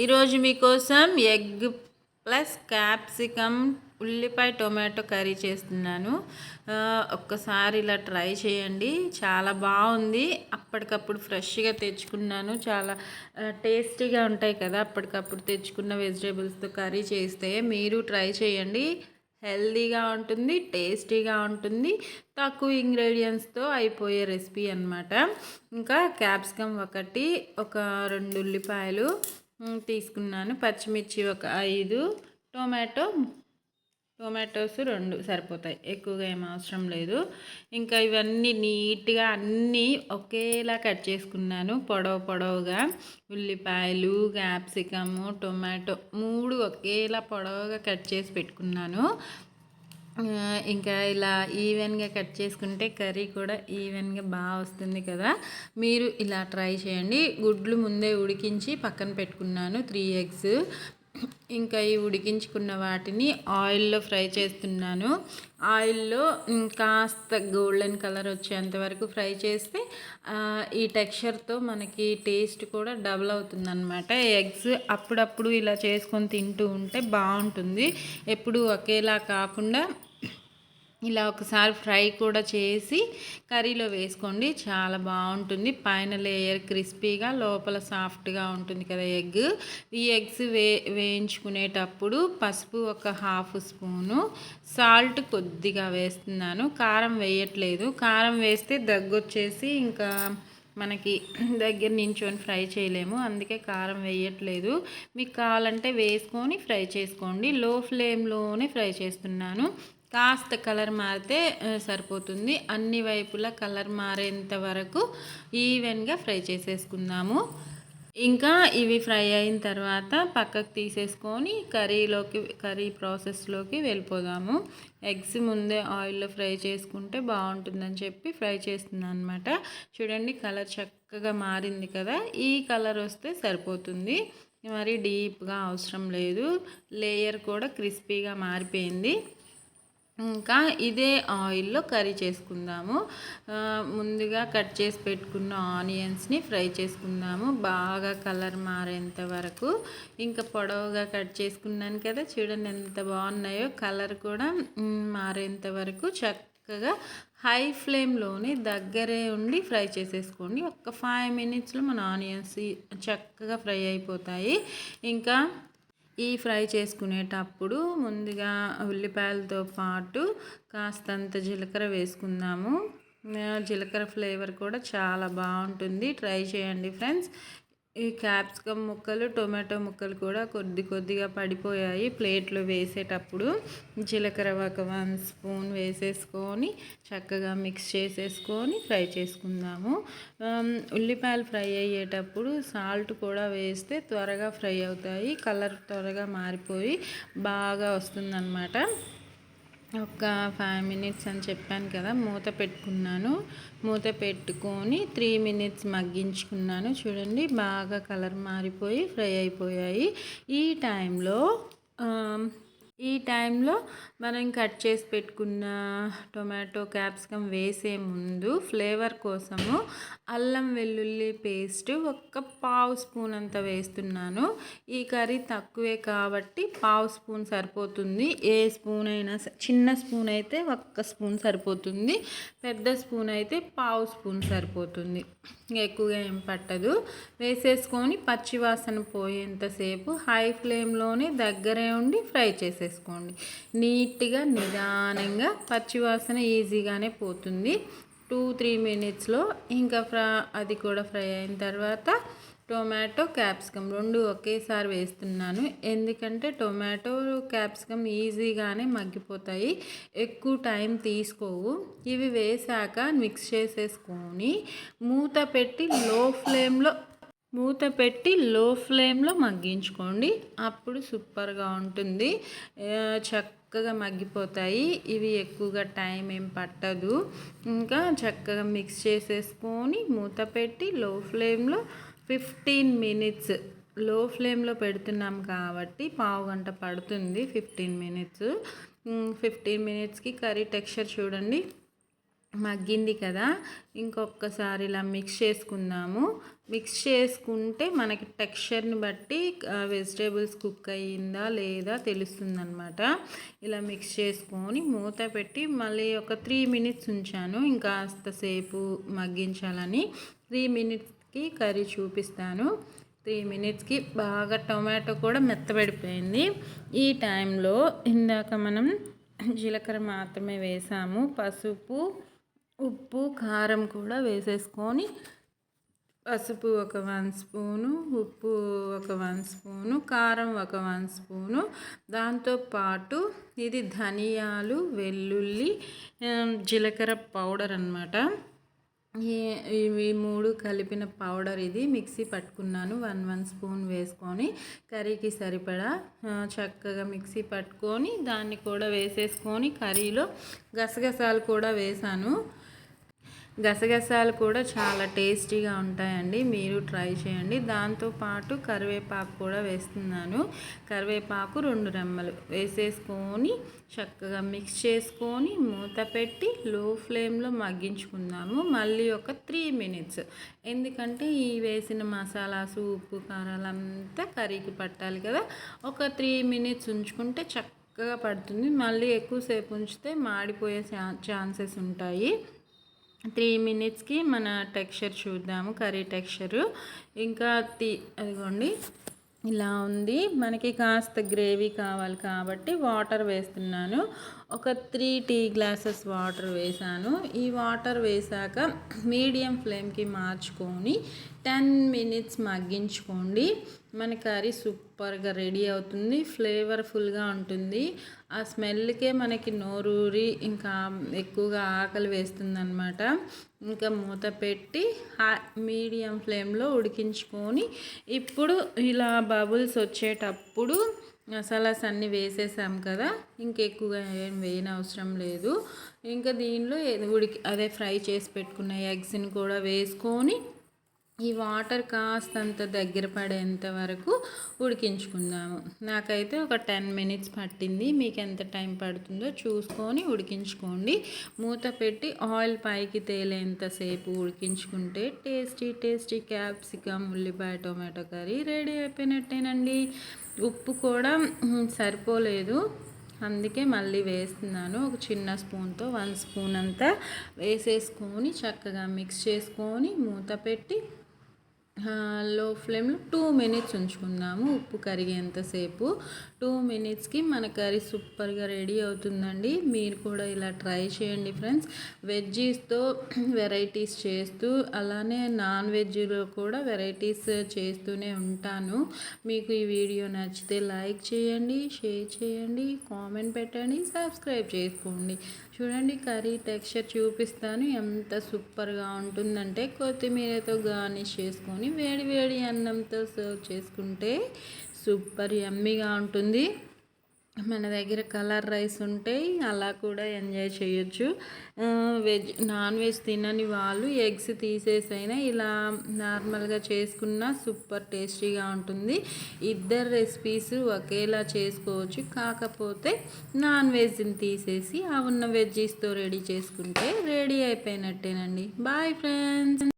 ఈరోజు మీకోసం egg plus capsicum ఉల్లిపాయ టొమాటో కర్రీ చేస్తున్నాను. ఒక్కసారి ఇలా ట్రై చేయండి. చాలా బాగుంది. అప్పటికప్పుడు ఫ్రెష్గా తెచ్చుకున్నాను. చాలా టేస్టీగా ఉంటాయి కదా. అప్పటికప్పుడు తెచ్చుకున్న వెజిటేబుల్స్తో కర్రీ చేస్తే మీరు ట్రై చేయండి. హెల్దీగా ఉంటుంది టేస్టీగా ఉంటుంది. తక్కువ ఇంగ్రీడియంట్స్తో అయిపోయే రెసిపీ అనమాట ఇంకా క్యాప్సికమ్ ఒకటి ఒక రెండు ఉల్లిపాయలు తీసుకున్నాను. పచ్చిమిర్చి ఒక ఐదు టొమాటో టొమాటోస్ రెండు సరిపోతాయి. ఎక్కువగా ఏం అవసరం లేదు. ఇంకా ఇవన్నీ నీట్గా అన్నీ ఒకేలా కట్ చేసుకున్నాను. పొడవు పొడవుగా ఉల్లిపాయలు క్యాప్సికము టొమాటో మూడు ఒకేలా పొడవుగా కట్ చేసి పెట్టుకున్నాను. ఇంకా ఇలా ఈవెన్గా కట్ చేసుకుంటే కర్రీ కూడా ఈవెన్గా బాగా వస్తుంది కదా. మీరు ఇలా ట్రై చేయండి. గుడ్లు ముందే ఉడికించి పక్కన పెట్టుకున్నాను త్రీ ఎగ్స్ ఇంకా ఈ ఉడికించుకున్న వాటిని ఆయిల్లో ఫ్రై చేస్తున్నాను. ఆయిల్లో కాస్త గోల్డెన్ కలర్ వచ్చేంత వరకు ఫ్రై చేస్తే ఈ టెక్స్చర్తో మనకి టేస్ట్ కూడా డబుల్ అవుతుందన్నమాట. ఎగ్స్ అప్పుడప్పుడు ఇలా చేసుకొని తింటూ ఉంటే బాగుంటుంది. ఎప్పుడు ఒకేలా కాకుండా ఇలా ఒకసారి ఫ్రై కూడా చేసి కర్రీలో వేసుకోండి. చాలా బాగుంటుంది. పైన లేయర్ క్రిస్పీగా లోపల సాఫ్ట్గా ఉంటుంది కదా ఎగ్. ఈ ఎగ్స్ వే వేయించుకునేటప్పుడు పసుపు ఒక హాఫ్ స్పూను సాల్ట్ కొద్దిగా వేస్తున్నాను. కారం వేయట్లేదు. కారం వేస్తే దగ్గొచ్చేసి ఇంకా మనకి దగ్గర నించొని ఫ్రై చేయలేము. అందుకే కారం వేయట్లేదు. మీకు కావాలంటే వేసుకొని ఫ్రై చేసుకోండి. లో ఫ్లేమ్లోనే ఫ్రై చేస్తున్నాను. కాస్త కలర్ మారితే సరిపోతుంది. అన్ని వైపులా కలర్ మారేంత వరకు ఈవెన్గా ఫ్రై చేసేసుకుందాము. ఇంకా ఇవి ఫ్రై అయిన తర్వాత పక్కకు తీసేసుకొని కర్రీలోకి కర్రీ ప్రాసెస్లోకి వెళ్ళిపోదాము. ఎగ్స్ ముందే ఆయిల్లో ఫ్రై చేసుకుంటే బాగుంటుందని చెప్పి ఫ్రై చేస్తున్నాను అనమాట చూడండి కలర్ చక్కగా మారింది కదా. ఈ కలర్ వస్తే సరిపోతుంది. మరి డీప్గా అవసరం లేదు. లేయర్ కూడా క్రిస్పీగా మారిపోయింది. ఇంకా ఇదే ఆయిల్లో కర్రీ చేసుకుందాము. ముందుగా కట్ చేసి పెట్టుకున్న ఆనియన్స్ని ఫ్రై చేసుకుందాము. బాగా కలర్ మారేంత వరకు. ఇంకా పొడవుగా కట్ చేసుకున్నాను కదా చూడండి ఎంత బాగున్నాయో. కలర్ కూడా మారేంత వరకు చక్కగా హై ఫ్లేమ్లోనే దగ్గరే ఉండి ఫ్రై చేసేసుకోండి. ఒక ఫైవ్ మినిట్స్లో మన ఆనియన్స్ చక్కగా ఫ్రై అయిపోతాయి. ఇంకా ఈ ఫ్రై చేసుకునేటప్పుడు ముందుగా ఉల్లిపాయలతో పాటు కాస్తంత జీలకర్ర వేసుకుందాము. జీలకర్ర ఫ్లేవర్ కూడా చాలా బాగుంటుంది. ట్రై చేయండి ఫ్రెండ్స్. ఈ క్యాప్సికమ్ ముక్కలు టొమాటో ముక్కలు కూడా కొద్ది కొద్దిగా పడిపోయాయి ప్లేట్లో వేసేటప్పుడు. జీలకర్ర ఒక వన్ స్పూన్ వేసేసుకొని చక్కగా మిక్స్ చేసేసుకొని ఫ్రై చేసుకుందాము. ఉల్లిపాయలు ఫ్రై అయ్యేటప్పుడు సాల్ట్ కూడా వేస్తే త్వరగా ఫ్రై అవుతాయి. కలర్ త్వరగా మారిపోయి బాగా వస్తుందన్నమాట. ఒక ఫైవ్ మినిట్స్ అని చెప్పాను కదా మూత పెట్టుకున్నాను. మూత పెట్టుకొని త్రీ మినిట్స్ మగ్గించుకున్నాను. చూడండి బాగా కలర్ మారిపోయి ఫ్రై అయిపోయాయి. ఈ టైంలో ఈ టైంలో మనం కట్ చేసి పెట్టుకున్న టొమాటో క్యాప్సికమ్ వేసే ముందు ఫ్లేవర్ కోసము అల్లం వెల్లుల్లి పేస్ట్ ఒక్క పావు స్పూన్ అంత వేస్తున్నాను. ఈ కర్రీ తక్కువే కాబట్టి పావు స్పూన్ సరిపోతుంది. ఏ స్పూన్ అయినా చిన్న స్పూన్ అయితే ఒక్క స్పూన్ సరిపోతుంది. పెద్ద స్పూన్ అయితే పావు స్పూన్ సరిపోతుంది. ఎక్కువగా ఏం పట్టదు. వేసేసుకొని పచ్చివాసన పోయేంతసేపు హై ఫ్లేమ్లోనే దగ్గరే ఉండి ఫ్రై చేసేసుకోండి నీట్గా నిదానంగా పచ్చివాసన ఈజీగానే పోతుంది. టూ త్రీ మినిట్స్లో ఇంకా ఫ్రా అది కూడా ఫ్రై అయిన తర్వాత టొమాటో క్యాప్సికమ్ రెండు ఒకేసారి వేస్తున్నాను. ఎందుకంటే టొమాటో క్యాప్సికమ్ ఈజీగానే మగ్గిపోతాయి. ఎక్కువ టైం తీసుకోవు. ఇవి వేసాక మిక్స్ చేసేసుకొని మూత పెట్టి లో ఫ్లేమ్లో మూత పెట్టి లో ఫ్లేమ్లో మగ్గించుకోండి. అప్పుడు సూపర్గా ఉంటుంది. చక్కగా మగ్గిపోతాయి. ఇవి ఎక్కువగా టైం ఏం పట్టదు. ఇంకా చక్కగా మిక్స్ చేసేసుకొని మూత పెట్టి లో ఫ్లేమ్లో ఫిఫ్టీన్ మినిట్స్లో ఫ్లేమ్లో పెడుతున్నాం కాబట్టి పావు గంట పడుతుంది ఫిఫ్టీన్ మినిట్స్. ఫిఫ్టీన్ మినిట్స్కి కర్రీ టెక్స్చర్ చూడండి. మగ్గింది కదా. ఇంకొకసారి ఇలా మిక్స్ చేసుకుందాము. మిక్స్ చేసుకుంటే మనకి టెక్స్చర్ని బట్టి వెజిటేబుల్స్ కుక్ అయ్యిందా లేదా తెలుస్తుందనమాట ఇలా మిక్స్ చేసుకొని మూత పెట్టి మళ్ళీ ఒక త్రీ మినిట్స్ ఉంచాను. ఇంకా అంతసేపు మగ్గించాలని త్రీ మినిట్స్కి కర్రీ చూపిస్తాను. త్రీ మినిట్స్కి బాగా టొమాటో కూడా మెత్తబడిపోయింది. ఈ టైంలో ఇందాక మనం జీలకర్ర మాత్రమే వేసాము. పసుపు ఉప్పు కారం కూడా వేసేసుకొని పసుపు ఒక వన్ స్పూను ఉప్పు ఒక వన్ స్పూను కారం ఒక వన్ స్పూను. దాంతోపాటు ఇది ధనియాలు వెల్లుల్లి జీలకర్ర పౌడర్ అనమాట ఇవి మూడు కలిపిన పౌడర్ ఇది. మిక్సీ పట్టుకున్నాను. వన్ వన్ స్పూన్ వేసుకొని కర్రీకి సరిపడా చక్కగా మిక్సీ పట్టుకొని దాన్ని కూడా వేసేసుకొని కర్రీలో గసగసాలు కూడా వేసాను. గసగసాలు కూడా చాలా టేస్టీగా ఉంటాయండి. మీరు ట్రై చేయండి. దాంతోపాటు కరివేపాకు కూడా వేస్తున్నాను. కరివేపాకు రెండు రెమ్మలు వేసేసుకొని చక్కగా మిక్స్ చేసుకొని మూత పెట్టి లో ఫ్లేమ్లో మగ్గించుకుందాము. మళ్ళీ ఒక త్రీ మినిట్స్. ఎందుకంటే ఈ వేసిన మసాలాసు ఉప్పు కారాలంతా కర్రీకి పట్టాలి కదా. ఒక త్రీ మినిట్స్ ఉంచుకుంటే చక్కగా పడుతుంది. మళ్ళీ ఎక్కువసేపు ఉంచితే మాడిపోయే ఛాన్సెస్ ఉంటాయి. త్రీ మినిట్స్కి మన టెక్స్చర్ చూద్దాము కర్రీ టెక్స్చరు. ఇంకా తీ అదిగోండి. ఇలా ఉంది. మనకి కాస్త గ్రేవీ కావాలి కాబట్టి వాటర్ వేస్తున్నాను. ఒక త్రీ టీ గ్లాసెస్ వాటర్ వేసాను. ఈ వాటర్ వేసాక మీడియం ఫ్లేమ్కి మార్చుకొని టెన్ మినిట్స్ మగ్గించుకోండి. మన కర్రీ సూప్ సూపర్గా రెడీ అవుతుంది ఫ్లేవర్ఫుల్గా ఉంటుంది. ఆ స్మెల్కే మనకి నోరూరి ఇంకా ఎక్కువగా ఆకలి వేస్తుందనమాట ఇంకా మూత పెట్టి మీడియం ఫ్లేమ్లో ఉడికించుకొని ఇప్పుడు ఇలా బబుల్స్ వచ్చేటప్పుడు మసాలాస్ అన్నీ వేసేసాం కదా ఇంకెక్కువగా ఏం వేయనవసరం లేదు. ఇంకా దీనిలో ఉడికి అదే ఫ్రై చేసి పెట్టుకున్న ఎగ్స్ని కూడా వేసుకొని ఈ వాటర్ కాస్తంత దగ్గర పడేంత వరకు ఉడికించుకుందాము. నాకైతే ఒక టెన్ మినిట్స్ పట్టింది. మీకు ఎంత టైం పడుతుందో చూసుకొని ఉడికించుకోండి. మూత పెట్టి ఆయిల్ పైకి తేలేంతసేపు ఉడికించుకుంటే టేస్టీ టేస్టీ క్యాప్సికమ్ ఉల్లిపాయ టొమాటో కర్రీ రెడీ అయిపోయినట్టేనండి. ఉప్పు కూడా సరిపోలేదు. అందుకే మళ్ళీ వేస్తున్నాను. ఒక చిన్న స్పూన్తో వన్ స్పూన్ అంతా వేసేసుకొని చక్కగా మిక్స్ చేసుకొని మూత పెట్టి లో ఫ్లేమ్లో టూ మినిట్స్ ఉంచుకుందాము. ఉప్పు కరిగేంతసేపు టూ మినిట్స్కి మన కర్రీ సూపర్గా రెడీ అవుతుందండి. మీరు కూడా ఇలా ట్రై చేయండి ఫ్రెండ్స్. వెజ్జీస్తో వెరైటీస్ చేస్తూ అలానే నాన్ వెజ్లో కూడా వెరైటీస్ చేస్తూనే ఉంటాను. మీకు ఈ వీడియో నచ్చితే లైక్ చేయండి షేర్ చేయండి కామెంట్ పెట్టండి సబ్స్క్రైబ్ చేసుకోండి. చూడండి కర్రీ టెక్స్చర్ చూపిస్తాను. ఎంత సూపర్గా ఉంటుందంటే కొత్తిమీరతో గార్నిష్ చేసుకొని వేడి వేడి అన్నంతో సర్వ్ చేసుకుంటే సూపర్ యమ్మీగా ఉంటుంది. మన దగ్గర కలర్ రైస్ ఉంటే అలా కూడా ఎంజాయ్ చేయొచ్చు. వెజ్ నాన్ వెజ్ తినని వాళ్ళు ఎగ్స్ తీసేసైనా ఇలా నార్మల్గా చేసుకున్న సూపర్ టేస్టీగా ఉంటుంది. ఇద్దరు రెసిపీస్ ఒకేలా చేసుకోవచ్చు. కాకపోతే నాన్ వెజ్ని తీసేసి ఆ ఉన్న వెజ్జీస్తో రెడీ చేసుకుంటే రెడీ అయిపోయినట్టేనండి. Bye friends.